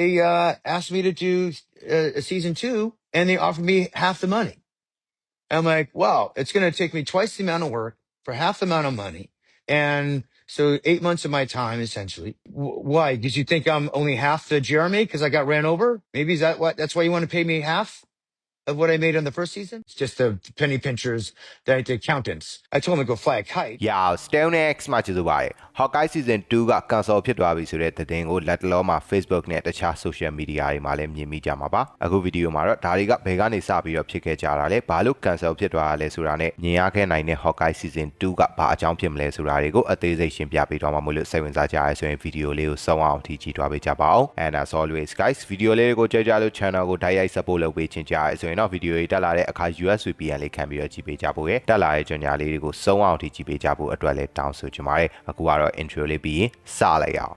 They uh, asked me to do uh, a season two, and they offered me half the money. I'm like, wow, it's going to take me twice the amount of work for half the amount of money, and so eight months of my time essentially. W- why? Did you think I'm only half the Jeremy because I got ran over? Maybe is that what? That's why you want to pay me half of what I made on the first season? It's just the penny pinchers, the, the accountants. I told them to go fly a kite. ရာ Stone X မှာကျေးဇူးပါတယ် Hawkeye Season 2က cancel ဖြစ်သွားပြီဆိုတဲ့သတင်းကိုလက်တလောမှာ Facebook နဲ့တခြား social media တွေမှာလည်းမြင်မိကြမှာပါအခုဗီဒီယိုမှာတော့ဒါတွေကဘယ်ကနေစပြီးတော့ဖြစ်ခဲ့ကြတာလဲဘာလို့ cancel ဖြစ်သွားတာလဲဆိုတာနဲ့မြင်ရခဲ့နိုင်တဲ့ Hawkeye Season 2ကဘာအကြောင်းဖြစ်မလဲဆိုတာတွေကိုအသေးစိတ်ရှင်းပြပေးသွားမှာမို့လို့စိတ်ဝင်စားကြရဲဆိုရင်ဗီဒီယိုလေးကိုစောင့်အောင်ထိကြည့်သွားပေးကြပါအောင် and as always guys ဗီဒီယိုလေးကိုကြည့်ကြလို့ channel ကိုတိုက်ရိုက် support လုပ်ပေးချင်ကြရဲဆိုရင်တော့ဗီဒီယိုတွေတက်လာတဲ့အခါ US VPN လေးခံပြီးတော့ကြည့်ပေးကြဖို့ရတက်လာတဲ့ကြော်ညာလေးတွေကိုစောင့်အောင်ထိကြည့်ပေးကြဖို့အတွက်လည်းတောင်းဆိုချင်ပါတယ်အခုကတော့ intro လေးပြီးရင်စလိုက်အောင်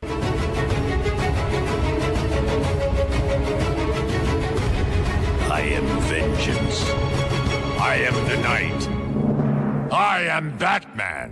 I am vengeance. I am the night. I am Batman.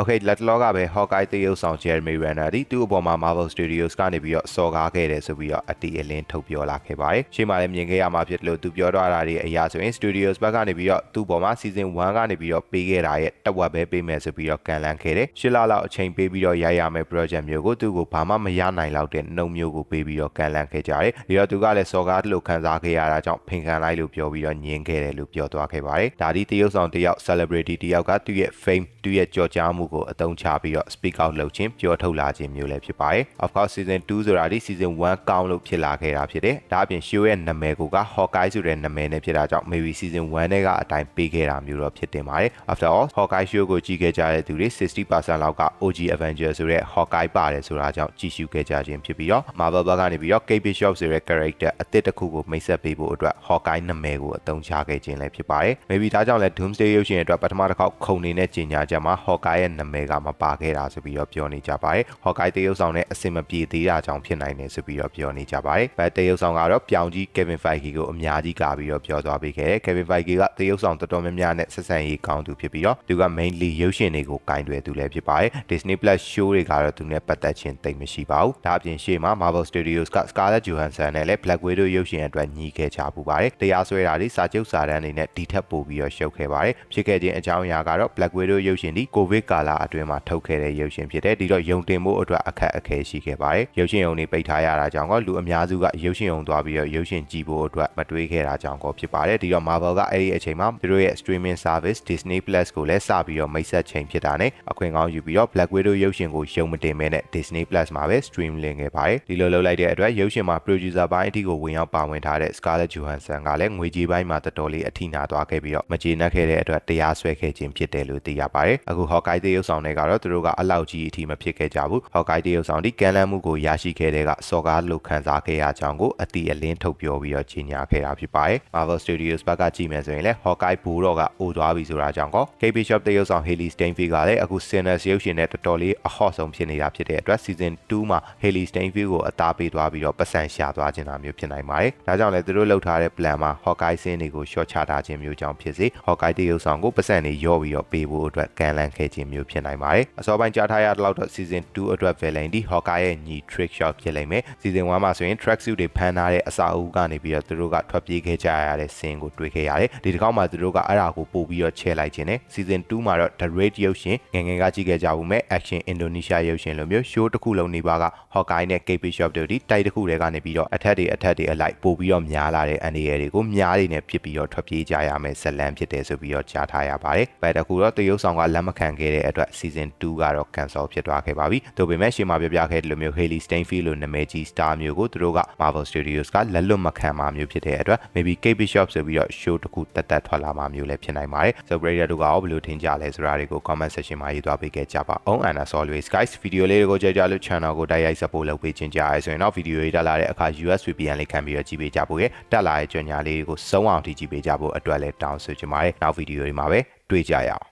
Okay လက်တလောကပဲ Hawkeye တရုပ်ဆောင် Jeremy Renner ဒီသူ့အပေါ်မှာ Marvel Studios ကနေပြီးတော့စော်ကားခဲ့တယ်ဆိုပြီးတော့အတီအလင်းထုတ်ပြောလာခဲ့ပါတယ်။ရှေ့မှာလည်းမြင်ခဲ့ရမှာဖြစ်လို့သူပြောတော့တာတွေအရာဆိုရင် Studios ဘက်ကနေပြီးတော့သူ့ပေါ်မှာ Season 1ကနေပြီးတော့ပေးခဲ့တာရဲ့တဝက်ပဲပေးမယ်ဆိုပြီးတော့ကန်လန်းခဲ့တယ်။ရှစ်လလောက်အချိန်ပေးပြီးတော့ရိုက်ရမယ် project မျိုးကိုသူ့ကိုဘာမှမရနိုင်လောက်တဲ့နှုံမျိုးကိုပေးပြီးတော့ကန်လန်းခဲ့ကြတယ်။ပြီးတော့သူကလည်းစော်ကားတလို့ခံစားခဲ့ရတာကြောင့်ဖင်ခံလိုက်လို့ပြောပြီးတော့ညင်းခဲ့တယ်လို့ပြောသွားခဲ့ပါတယ်။ဒါဒီတရုပ်ဆောင်တယောက် celebrity တယောက်ကသူ့ရဲ့ fame သူ့ရဲ့ကြော်ကြားမှုကိုအသုံးချပြီးတော့ speak out လုပ်ခြင်းပြောထုတ်လာခြင်းမျိုးလည်းဖြစ်ပါတယ်။ of course season 2ဆိုတာဒီ season 1ကောင်းလို့ဖြစ်လာခဲ့တာဖြစ်တယ်။ဒါအပြင် show ရဲ့နာမည်ကိုက Hawkeye ဆိုတဲ့နာမည်နဲ့ဖြစ်တာကြောင့် maybe season 1နဲ့ကအတိုင်းပေးခဲ့တာမျိုးတော့ဖြစ်တင်ပါတယ်။ after all Hawkeye show ကိုကြည့်ခဲ့ကြတဲ့သူတွေ60%လောက်က OG Avenger ဆိုတဲ့ Hawkeye ပါတယ်ဆိုတာကြောင့်ကြည့်ရှုခဲ့ကြခြင်းဖြစ်ပြီးတော့ Marvel ဘက်ကနေပြီးတော့ Kate Bishop ဆိုတဲ့ character အသစ်တစ်ခုကိုမိတ်ဆက်ပေးဖို့အတွက် Hawkeye နာမည်ကိုအသုံးချခဲ့ခြင်းလည်းဖြစ်ပါတယ်။ maybe ဒါကြောင့်လဲ Doomsday ရုပ်ရှင်အတွက်ပထမတစ်ခေါက်ခုံနေတဲ့ကြီးညာချက်မှာ Hawkeye ရဲ့နာမည်ကမပါခဲ့တာဆိုပြီးတော့ပြောနေကြပါတယ်။ Hawkeye တရုပ်ဆောင်နဲ့အစင်မပြေသေးတာကြောင့်ဖြစ်နိုင်တယ်ဆိုပြီးတော့ပြောနေကြပါတယ်။ဘတ်တရုပ်ဆောင်ကတော့ပြောင်ကြီး Kevin Feige ကိုအများကြီးကာပြီးတော့ပြောသွားပေးခဲ့တယ်။ Kevin Feige ကတရုပ်ဆောင်တော်တော်များများနဲ့ဆက်ဆံရေးကောင်းသူဖြစ်ပြီးတော့သူက mainly ရုပ်ရှင်တွေကိုကင်တွယ်သူလည်းဖြစ်ပါတယ်။ Disney Plus show တွေကတော့သူနဲ့ပတ်သက်ခြင်းတိတ်မရှိပါဘူး။ဒါအပြင်ရှေ့မှာ Marvel Studios က Scarlett Johansson နဲ့လည်း Black Widow ရုပ်ရှင်အတွက်ညီခဲ့ချပူပါတယ်။တရားစွဲတာတွေစာချုပ်စာတမ်းတွေနဲ့ဒီထက်ပိုပြီးတော့ရှုပ်ခဲ့ပါတယ်။ဖြစ်ခဲ့ခြင်းအကြောင်းအရာကတော့ Black Widow ရုပ်ရှင်ဒီကိုဗစ်ကာလအတွင်းမှာထုတ်ခဲ့တဲ့ရုပ်ရှင်ဖြစ်တယ်။ဒီတော့ယုံတင်မှုအတွက်အခက်အခဲရှိခဲ့ပါတယ်။ရုပ်ရှင်ရုံတွေပိတ်ထားရတာကြောင့်ကလူအများစုကရုပ်ရှင်ရုံသွားပြီးတော့ရုပ်ရှင်ကြည့်ဖို့အတွက်မတွေးခဲ့တာကြောင့်ကောဖြစ်ပါတယ်။ဒီတော့ Marvel ကအဲ့ဒီအချိန်မှာသူတို့ရဲ့ streaming service Disney Plus ကိုလည်းစပြီးတော့မိတ်ဆက်ချိန်ဖြစ်တာနဲ့အခွင့်ကောင်းယူပြီးတော့ Black Widow ရုပ်ရှင်ကိုရုံမတင်မဲနဲ့ Disney Plus မှာပဲ stream လင်ခဲ့ပါတယ်။ဒီလိုလုပ်လိုက်တဲ့အတွက်ရုပ်ရှင်မှာ producer ဘိုင်းအထိကိုဝင်ရောက်ပါဝင်ထားတဲ့ Scarlett Johansson ကလည်းငွေကြေးပိုင်းမှာတော်တော်လေးအထိနာသွားခဲ့ပြီးတော့မကျေနပ်ခဲ့တဲ့အတွက်တရားစွဲခဲ့ခြင်းဖြစ်တယ်လို့သိရပါတယ်။အခု Hawkeye တရုပ်ဆောင်တွေကတော့သူတို့ကအလောက်ကြီးအထိမဖြစ်ခဲ့ကြဘူး။ Hawkeye တရုပ်ဆောင်ဒီကန်လန်းမှုကိုရရှိခဲ့တဲ့ကစော်ကားလို့ခံစားခဲ့ရကြောင်းကိုအတီအလင်းထုတ်ပြောပြီးတော့ကြီးညာခဲ့တာဖြစ်ပါတယ်။ Marvel Studios ဘက်ကကြည့်မယ်ဆိုရင်လည်း Hawkeye ဘူတော့ကအိုသွားပြီဆိုတာကြောင့်ကော Kate Bishop တရုပ်ဆောင် Hailey Steinfeld ကလည်းအခု Sinners ရုပ်ရှင်နဲ့တော်တော်လေးအဟော့ဆုံးဖြစ်နေတာဖြစ်တဲ့အတွက် season 2မှာ Hailey Steinfeld ကိုအသားပေးသွားပြီးတော့ပတ်စံရှာသွားခြင်းတာမျိုးဖြစ်နိုင်ပါတယ်။ဒါကြောင့်လည်းသူတို့လှုပ်ထားတဲ့ plan မှာ Hawkeye ဆင်းတွေကို short ချထားခြင်းမျိုးကြောင့်ဖြစ်စေ Hawkeye တရုပ်ဆောင်ကိုပတ်စံတွေရော့ပြီးတော့ပေးဖို့အတွက်ကန်လန်းခဲ့ခြင်းမျိုးဖြစ်နိုင်ပါတယ်။အစောပိုင်းကြားထားရတဲ့လောက်တော့ season 2အတွက် villain ဒီ Hawkeye ရဲ့ညီ trick shot ဖြစ်လိမ့်မယ်။ season 1မှာဆိုရင် track suit တွေဖမ်းထားတဲ့အစာအုပ်ကနေပြီးတော့သူတို့ကထွက်ပြေးခဲ့ကြရတဲ့ scene ကိုတွေ့ခဲ့ရတယ်။ဒီတစ်ခေါက်မှာသူတို့ကအဲ့ဒါကိုပို့ပြီးတော့ချဲလိုက်ခြင်းနဲ့ season 2မှာတော့ The Raid ရုပ်ရှင်ငယ်ငယ်ကကြည့်ခဲ့ကြဘူးမဲ့ action Indonesia ရုပ်ရှင်လိုမျိုး show တစ်ခုလုံးနေပါက Hawkeye နဲ့ Kate Bishop တို့ဒီတိုက်တစ်ခုတွေကနေပြီးတော့အထက်တွေအထက်တွေအလိုက်ပို့ပြီးတော့များလာတဲ့အန်ဒီရယ်တွေကိုများတွေနဲ့ဖြစ်ပြီးတော့ထွက်ပြေးကြရမယ်ဇလန်ဖြစ်တယ်ဆိုပြီးတော့ကြားထားရပါတယ်။ဘယ်တခုတော့တရုပ်ဆောင်ကလက်မခံခဲ့တဲ့အတွက် season 2ကတော့ cancel ဖြစ်သွားခဲ့ပါပြီ။ဒါပေမဲ့ရှေ့မှာပြပြခဲ့တဲ့လိုမျိုး Hailey Steinfeld လိုနာမည်ကြီး star မျိုးကိုသူတို့က Marvel Studios ကလက်လွတ်မခံမှာမျိုးဖြစ်တဲ့အတွက် maybe Kate Bishop ဆိုပြီးတော့ show တစ်ခုတက်တက်ထွက်လာမှာမျိုးလည်းဖြစ်နိုင်ပါတယ်။ So Brader တို့ကရောဘယ်လိုထင်ကြလဲဆိုတာတွေကို comment section မှာရေးသွားပေးခဲ့ကြပါအောင်။ And as always guys ဗီဒီယိုလေးတွေကိုကြည့်ကြလို့ channel ကိုတိုက်ရိုက် support လုပ်ပေးခြင်းကြရဲဆိုရင်တော့ဗီဒီယိုတွေတက်လာတဲ့အခါ US VPN လေးခံပြီးတော့ကြည့်ပေးကြဖို့ရတက်လာတဲ့ကြော်ညာလေးတွေကိုစုံအောင်ကြည့်ပေးကြဖို့အတွက်လည်းတောင်းဆိုချင်ပါတယ်။နောက်ဗီဒီယိုတွေမှာပဲတွေ့ကြရအောင်